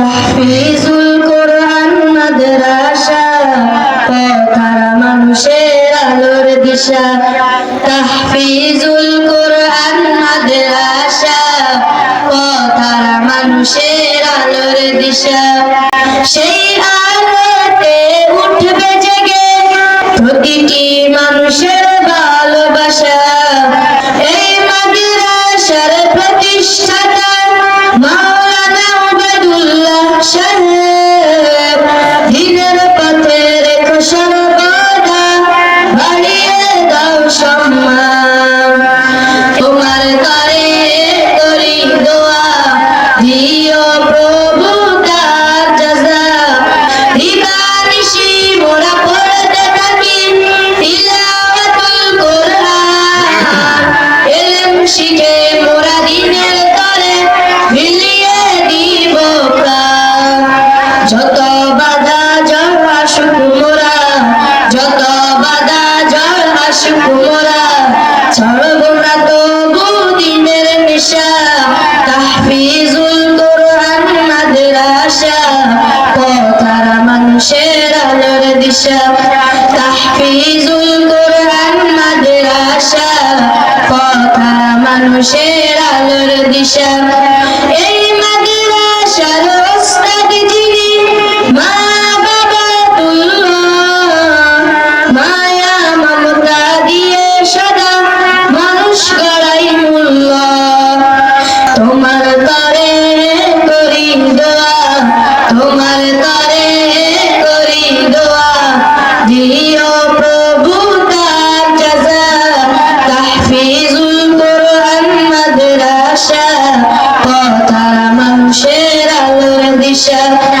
তাহফিজুল কোরআন মাদ্রাসা পথার মানুষের আলোর দিশা। তাহফিজুল কোরআন মাদ্রাসা পথার মানুষের আলোর দিশা। সেই ছাড়ব না তবু দিনের নেশা, তাহফিজুল কোরআন মাদ্রাসা পথার মানুষের আলোর দিশা, তাহফিজুল কোরআন এই মাদ্রাসা Show.